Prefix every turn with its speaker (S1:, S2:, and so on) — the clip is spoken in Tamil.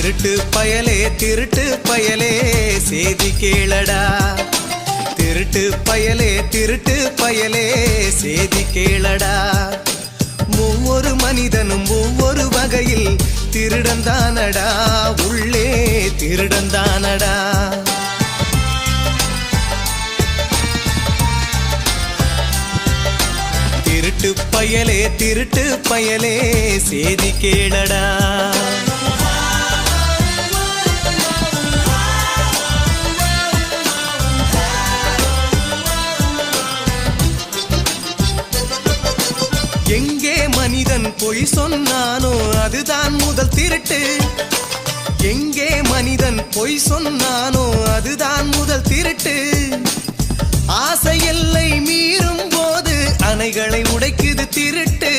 S1: திருட்டு பயலே திருட்டு பயலே செய்தி கேளடா. திருட்டு பயலே திருட்டு பயலே செய்தி கேளடா. ஒவ்வொரு மனிதனும் ஒவ்வொரு வகையில் திருடந்தானடா. உள்ளே திருடந்தானடா. திருட்டு பயலே திருட்டு பயலே செய்தி கேளடா. எங்கே மனிதன் பொய் சொன்னானோ அதுதான் முதல் திருட்டு. எங்கே மனிதன் பொய் சொன்னானோ அதுதான் முதல் திருட்டு. ஆசை எல்லை மீறும் போது அணைகளை உடைக்குது திருட்டு.